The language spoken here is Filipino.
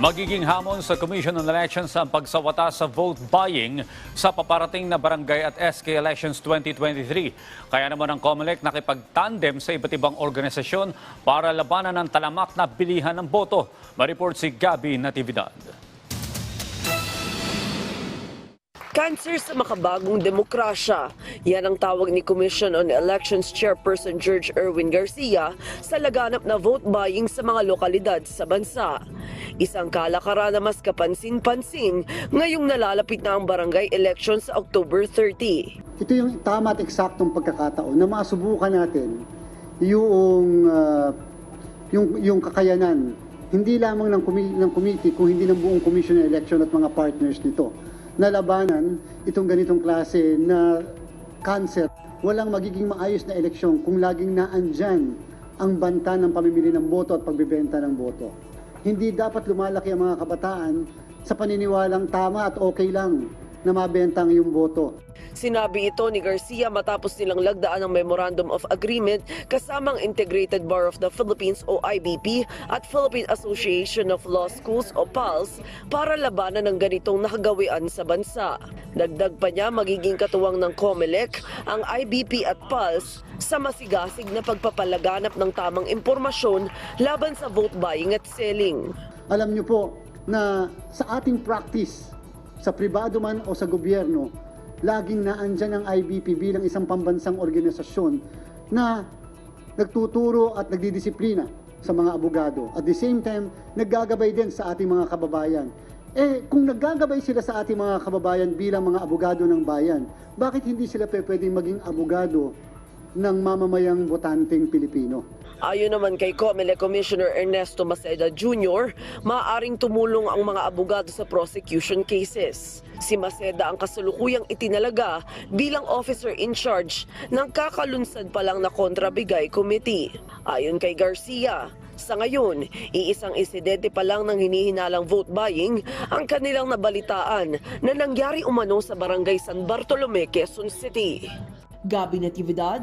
Magiging hamon sa Commission on Elections ang pagsawata sa vote buying sa paparating na barangay at SK Elections 2023. Kaya naman ang COMELEC nakipagtandem sa iba't ibang organisasyon para labanan ang talamak na bilihan ng boto. Mareport si Gabi Natividad. Cancer sa makabagong demokrasya. Yan ang tawag ni Commission on Elections Chairperson George Erwin Garcia sa laganap na vote buying sa mga lokalidad sa bansa. Isang kalakaran na mas kapansin-pansin ngayong nalalapit na ang barangay election sa October 30. ito yung tama at eksaktong pagkakataon na masubukan natin yung ah, yung yung kakayanan hindi lamang ng, ng committee kung hindi ng buong commission ng election at mga partners nito na labanan itong ganitong klase na cancer. Walang magiging maayos na eleksyon kung laging naandyan ang banta ng pamimili ng boto at pagbebenta ng boto. Hindi dapat lumalaki ang mga kabataan sa paniniwalang tama at okay lang na mabenta ang iyong boto. Sinabi ito ni Garcia matapos nilang lagdaan ng Memorandum of Agreement kasamang Integrated Bar of the Philippines o IBP at Philippine Association of Law Schools o PALS para labanan ng ganitong nakagawian sa bansa. Dagdag pa niya magiging katuwang ng COMELEC ang IBP at PALS sa masigasig na pagpapalaganap ng tamang impormasyon laban sa vote buying at selling. Alam niyo po na sa ating practice, sa pribado man o sa gobyerno, laging naandyan ang IBP bilang isang pambansang organisasyon na nagtuturo at nagdidisiplina sa mga abogado. At the same time, naggagabay din sa ating mga kababayan. Eh, kung naggagabay sila sa ating mga kababayan bilang mga abogado ng bayan, bakit hindi sila pwedeng maging abogado ng mamamayang botanteng Pilipino? Ayon naman kay COMELEC Commissioner Ernesto Maceda Jr., maaaring tumulong ang mga abogado sa prosecution cases. Si Maceda ang kasulukuyang itinalaga bilang officer in charge ng kakalunsad pa lang na kontrabigay committee. Ayon kay Garcia, sa ngayon, iisang insidente pa lang ng hinihinalang vote buying ang kanilang nabalitaan na nangyari umano sa barangay San Bartolome, Quezon City. Gabi Natividad